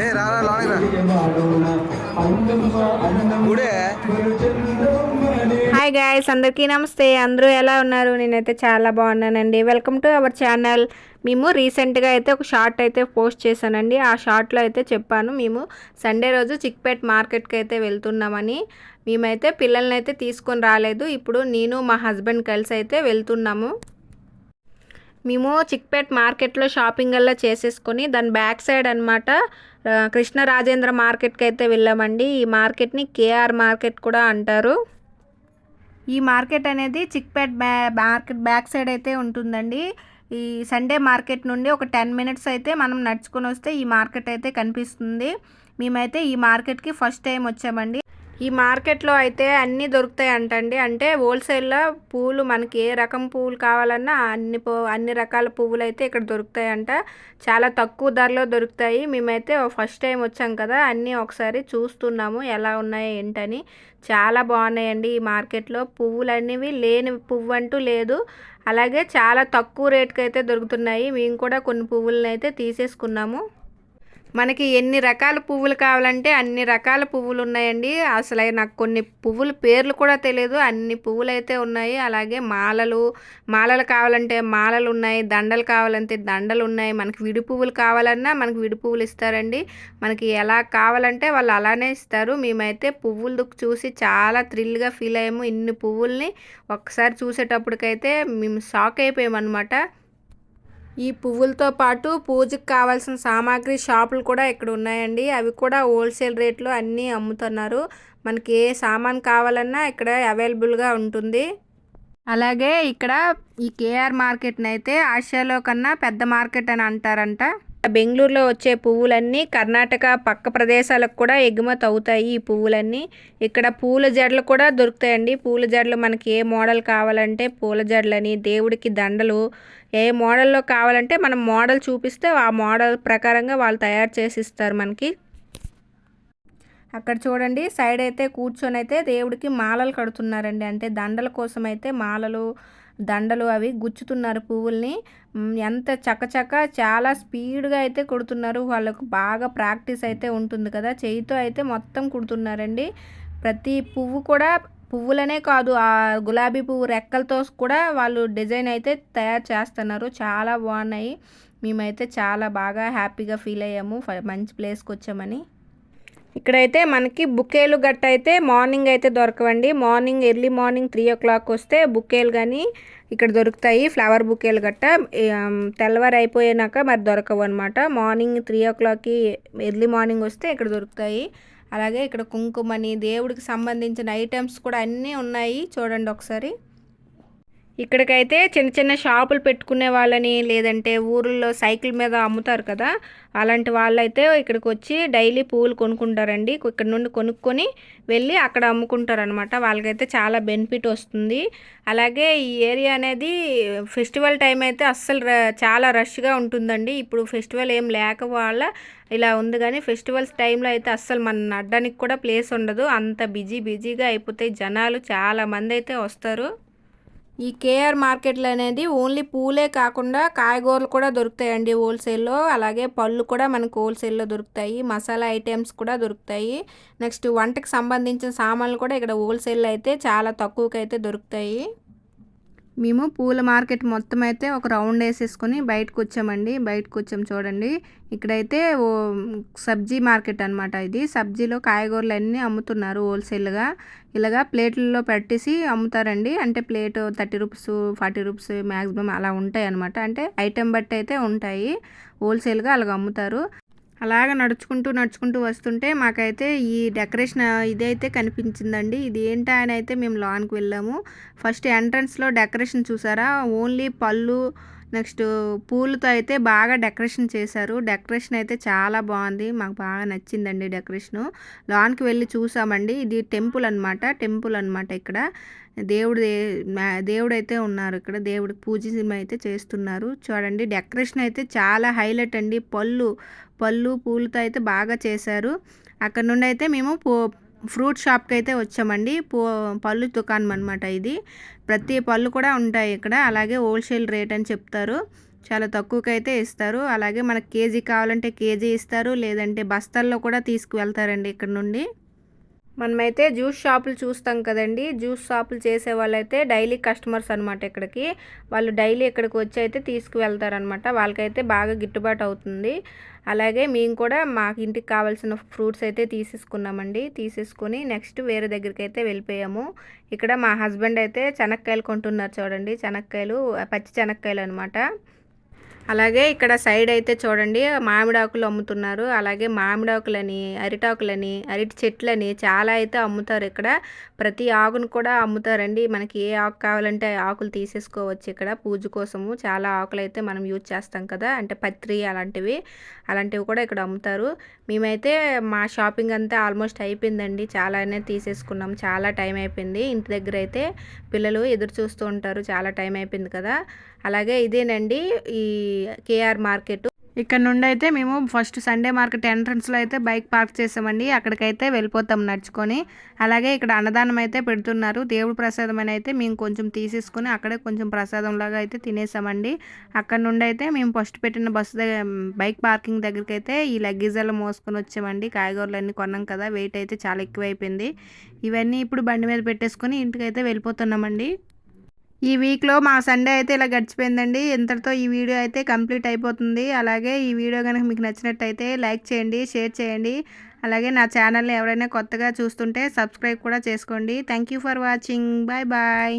ఏ రారా లోనికి రా గుడే హాయ్ గాయస్ అందరికీ నమస్తే. అందరూ ఎలా ఉన్నారు? నేనైతే చాలా బాగున్నానండి. వెల్కమ్ టు అవర్ ఛానల్ మేము రీసెంట్గా అయితే ఒక షార్ట్ అయితే పోస్ట్ చేశానండి. ఆ షార్ట్లో అయితే చెప్పాను. మేము సండే రోజు చిక్పేట్ మార్కెట్కి అయితే వెళ్తున్నామని. మేమైతే పిల్లల్ని అయితే తీసుకొని రాలేదు. ఇప్పుడు నేను మా హస్బెండ్ కలిసి అయితే వెళ్తున్నాము. మేము చిక్పేట్ మార్కెట్లో షాపింగ్ అలా చేసేసుకొని దాని బ్యాక్ సైడ్ అనమాట కృష్ణ రాజేంద్ర మార్కెట్కి అయితే వెళ్ళామండి. ఈ మార్కెట్ని కేఆర్ మార్కెట్ కూడా అంటారు. ఈ మార్కెట్ అనేది చిక్పేట్ బ్యా మార్కెట్ బ్యాక్ సైడ్ అయితే ఉంటుందండి. ఈ సండే మార్కెట్ నుండి ఒక టెన్ మినిట్స్ అయితే మనం నడుచుకొని వస్తే ఈ మార్కెట్ అయితే కనిపిస్తుంది. మేమైతే ఈ మార్కెట్కి ఫస్ట్ టైం వచ్చామండి. ఈ మార్కెట్లో అయితే అన్నీ దొరుకుతాయి అంటండి అంటే హోల్సేల్లో పూలు మనకి ఏ రకం పువ్వులు కావాలన్నా అన్ని పూ అన్ని రకాల పువ్వులు అయితే ఇక్కడ దొరుకుతాయంట. చాలా తక్కువ ధరలో దొరుకుతాయి. మేమైతే ఫస్ట్ టైం వచ్చాం కదా అన్నీ ఒకసారి చూస్తున్నాము ఎలా ఉన్నాయో ఏంటని. చాలా బాగున్నాయండి ఈ మార్కెట్లో. పువ్వులు అనేవి లేని పువ్వు అంటూ లేదు. అలాగే చాలా తక్కువ రేట్కి అయితే దొరుకుతున్నాయి. మేము కూడా కొన్ని పువ్వులను అయితే తీసేసుకున్నాము. మనకి ఎన్ని రకాల పువ్వులు కావాలంటే అన్ని రకాల పువ్వులు ఉన్నాయండి. అసలు నాకు కొన్ని పువ్వుల పేర్లు కూడా తెలియదు. అన్ని పువ్వులు అయితే ఉన్నాయి. అలాగే మాలలు మాలలు కావాలంటే మాలలు ఉన్నాయి దండలు కావాలంటే దండలు ఉన్నాయి. మనకి విడి పువ్వులు కావాలన్నా మనకి విడి పువ్వులు ఇస్తారండి. మనకి ఎలా కావాలంటే వాళ్ళు అలానే ఇస్తారు. మేమైతే పువ్వులు చూసి చాలా థ్రిల్గా ఫీల్ అయ్యాము. ఇన్ని పువ్వుల్ని ఒక్కసారి చూసేటప్పటికైతే మేము షాక్ అయిపోయామన్నమాట. ఈ పువ్వులతో పాటు పూజకు కావాల్సిన సామాగ్రి షాపులు కూడా ఇక్కడ ఉన్నాయండి. అవి కూడా హోల్సేల్ రేట్లో అన్నీ అమ్ముతున్నారు. మనకి ఏ సామాన్ కావాలన్నా ఇక్కడ అవైలబుల్గా ఉంటుంది. అలాగే ఇక్కడ ఈ కేఆర్ మార్కెట్ని అయితే ఆసియాలో కన్నా పెద్ద మార్కెట్ అని అంటారంట. బెంగళూరులో వచ్చే పువ్వులన్నీ కర్ణాటక పక్క ప్రదేశాలకు కూడా ఎగుమతి అవుతాయి ఈ పువ్వులన్నీ. ఇక్కడ పూల జడలు కూడా దొరుకుతాయండి. పూల జడలు మనకి ఏ మోడల్ కావాలంటే పూల జడలని దేవుడికి దండలు ఏ మోడల్లో కావాలంటే మనం మోడల్ చూపిస్తే ఆ మోడల్ ప్రకారంగా వాళ్ళు తయారు చేసి ఇస్తారు మనకి. అక్కడ చూడండి సైడ్ అయితే కూర్చొని అయితే దేవుడికి మాలలు కడుతున్నారండి. అంటే దండల కోసం అయితే మాలలు దండలు అవి గుచ్చుతున్నారు పువ్వుల్ని. ఎంత చకచక చాలా స్పీడ్గా అయితే కుడుతున్నారు. వాళ్ళకు బాగా ప్రాక్టీస్ అయితే ఉంటుంది కదా. చేయితో అయితే మొత్తం కుడుతున్నారండి. ప్రతి పువ్వు కూడా పువ్వులనే కాదు ఆ గులాబీ పువ్వు రెక్కలతో కూడా వాళ్ళు డిజైన్ అయితే తయారు చేస్తున్నారు. చాలా బాగున్నాయి. మేమైతే చాలా బాగా హ్యాపీగా ఫీల్ అయ్యాము. మంచి ప్లేస్కి వచ్చామని. ఇక్కడైతే మనకి బుకేలు గట్ట అయితే మార్నింగ్ అయితే దొరకవండి. Morning early morning three o'clock వస్తే బుకేలు కానీ ఇక్కడ దొరుకుతాయి. ఫ్లవర్ బుకేలు గట్ట. తెల్లవారు అయిపోయాక మరి దొరకవు అనమాట మార్నింగ్ త్రీ ఓ క్లాక్కి ఎర్లీ మార్నింగ్ వస్తే ఇక్కడ దొరుకుతాయి. అలాగే ఇక్కడ కుంకుమని దేవుడికి సంబంధించిన ఐటమ్స్ కూడా అన్నీ ఉన్నాయి. చూడండి ఒకసారి. ఇక్కడికైతే చిన్న చిన్న షాపులు పెట్టుకునే వాళ్ళని లేదంటే ఊర్లో సైకిల్ మీద అమ్ముతారు కదా అలాంటి వాళ్ళైతే ఇక్కడికి వచ్చి డైలీ పువ్వులు కొనుక్కుంటారండి. ఇక్కడ నుండి కొనుక్కొని వెళ్ళి అక్కడ అమ్ముకుంటారు అనమాట వాళ్ళకైతే చాలా బెనిఫిట్ వస్తుంది. అలాగే ఈ ఏరియా అనేది ఫెస్టివల్ టైం అయితే అస్సలు ర- చాలా రష్గా ఉంటుందండి. ఇప్పుడు ఫెస్టివల్ ఏం లేక వాళ్ళ ఇలా ఉంది కానీ ఫెస్టివల్స్ టైంలో అయితే అస్సలు మన నడ్డానికి కూడా ప్లేస్ ఉండదు. అంత బిజీ బిజీగా అయిపోతాయి జనాలు. చాలా మంది అయితే వస్తారు. ఈ కేఆర్ మార్కెట్లు అనేది ఓన్లీ పూలే కాకుండా కాయగూరలు కూడా దొరుకుతాయండి హోల్సేల్లో. అలాగే పళ్ళు కూడా మనకు హోల్సేల్లో దొరుకుతాయి. మసాలా ఐటమ్స్ కూడా దొరుకుతాయి. నెక్స్ట్ వంటకి సంబంధించిన సామాన్లు కూడా ఇక్కడ హోల్సేల్లో అయితే చాలా తక్కువకైతే దొరుకుతాయి. మేము పూల మార్కెట్ మొత్తం అయితే ఒక రౌండ్ వేసేసుకొని బయటకు వచ్చామండి. బయటకు వచ్చాం చూడండి. ఇక్కడైతే ఓ సబ్జీ మార్కెట్ అనమాట ఇది. సబ్జీలో కాయగూరలు అన్నీ అమ్ముతున్నారు హోల్సేల్గా. ఇలాగా ప్లేట్లలో పెట్టేసి అమ్ముతారండి. అంటే plate thirty rupees forty rupees maximum అలా ఉంటాయి అనమాట అంటే ఐటెం బట్టి అయితే ఉంటాయి. హోల్సేల్గా అలాగ అమ్ముతారు. అలాగ నడుచుకుంటూ నడుచుకుంటూ వస్తుంటే మాకైతే ఈ డెకరేషన్ ఇదైతే కనిపించిందండి. ఇది ఏంటా అని అయితే మేము లాన్కి వెళ్ళాము. ఫస్ట్ ఎంట్రన్స్లో డెకరేషన్ చూసారా? ఓన్లీ పళ్ళు నెక్స్ట్ పూలతో అయితే బాగా డెకరేషన్ చేశారు. డెకరేషన్ అయితే చాలా బాగుంది. మాకు బాగా నచ్చిందండి డెకరేషను. లాన్కి వెళ్ళి చూసామండి. ఇది టెంపుల్ అనమాట టెంపుల్ అనమాట ఇక్కడ. దేవుడు దేవుడు అయితే ఉన్నారు ఇక్కడ. దేవుడికి పూజ అయితే చేస్తున్నారు. చూడండి డెకరేషన్ అయితే చాలా హైలైట్ అండి. పళ్ళు పళ్ళు పూలతో అయితే బాగా చేశారు. అక్కడ నుండి అయితే మేము పో ఫ్రూట్ షాప్కి అయితే వచ్చామండి. పో పళ్ళు దుకాణం అనమాట ఇది. ప్రతి పళ్ళు కూడా ఉంటాయి ఇక్కడ. అలాగే హోల్సేల్ రేట్ అని చెప్తారు. చాలా తక్కువకైతే ఇస్తారు. అలాగే మనకి కేజీ కావాలంటే కేజీ ఇస్తారు. లేదంటే బస్తాల్లో కూడా తీసుకువెళ్తారండి ఇక్కడ నుండి. మనమైతే జ్యూస్ షాపులు చూస్తాం కదండి. జ్యూస్ షాపులు చేసే వాళ్ళైతే డైలీ కస్టమర్స్ అనమాట ఇక్కడికి. వాళ్ళు డైలీ ఇక్కడికి వచ్చి అయితే తీసుకువెళ్తారనమాట వాళ్ళకైతే బాగా గిట్టుబాటు అవుతుంది. అలాగే మేము కూడా మాకు ఇంటికి కావాల్సిన ఫ్రూట్స్ అయితే తీసేసుకున్నామండి. తీసేసుకొని నెక్స్ట్ వేరే దగ్గరికి అయితే వెళ్ళిపోయాము. ఇక్కడ మా హస్బెండ్ అయితే చెనక్కాయలు కొంటున్నారు చూడండి. చెనక్కాయలు పచ్చి చెనక్కాయలు అనమాట అలాగే ఇక్కడ సైడ్ అయితే చూడండి మామిడాకులు అమ్ముతున్నారు. అలాగే మామిడాకులని అరిటాకులని అరటి చెట్లని చాలా అయితే అమ్ముతారు ఇక్కడ. ప్రతి ఆకును కూడా అమ్ముతారండి. మనకి ఏ ఆకు కావాలంటే ఆకులు తీసేసుకోవచ్చు ఇక్కడ. పూజ కోసము చాలా ఆకులు అయితే మనం యూజ్ చేస్తాం కదా. అంటే పత్రి అలాంటివి అలాంటివి కూడా ఇక్కడ అమ్ముతారు. మేమైతే మా షాపింగ్ అంతా ఆల్మోస్ట్ అయిపోయిందండి. చాలానే తీసేసుకున్నాం. చాలా టైం అయిపోయింది. ఇంటి దగ్గర అయితే పిల్లలు ఎదురు చూస్తూ ఉంటారు. చాలా టైం అయిపోయింది కదా. అలాగే ఇదేనండి. ఈ కేఆర్ మార్కెట్. ఇక్కడ నుండి అయితే మేము ఫస్ట్ సండే మార్కెట్ ఎంట్రన్స్లో అయితే బైక్ పార్క్ చేసామండి. అక్కడికైతే వెళ్ళిపోతాం నడుచుకొని. అలాగే ఇక్కడ అన్నదానం అయితే పెడుతున్నారు. దేవుడు ప్రసాదం అని అయితే మేము కొంచెం తీసేసుకొని అక్కడే కొంచెం ప్రసాదం లాగా అయితే తినేసామండి. అక్కడ నుండి అయితే మేము ఫస్ట్ పెట్టిన బస్సు దగ్గర బైక్ పార్కింగ్ దగ్గరికి అయితే ఈ లగ్గేజాలు మోసుకొని వచ్చామండి. కాయగూరలన్నీ కొన్నాం కదా వెయిట్ అయితే చాలా ఎక్కువైపోయింది. ఇవన్నీ ఇప్పుడు బండి మీద పెట్టేసుకొని ఇంటికి అయితే వెళ్ళిపోతున్నామండి. ఈ వీక్లో మా సండే అయితే ఇలా గడిచిపోయిందండి. ఇంతటితో ఈ వీడియో అయితే కంప్లీట్ అయిపోతుంది. అలాగే ఈ వీడియో కనుక మీకు నచ్చినట్టయితే లైక్ చేయండి షేర్ చేయండి. అలాగే నా ఛానల్ని ఎవరైనా కొత్తగా చూస్తుంటే సబ్స్క్రైబ్ కూడా చేసుకోండి. Thank you for watching. Bye bye.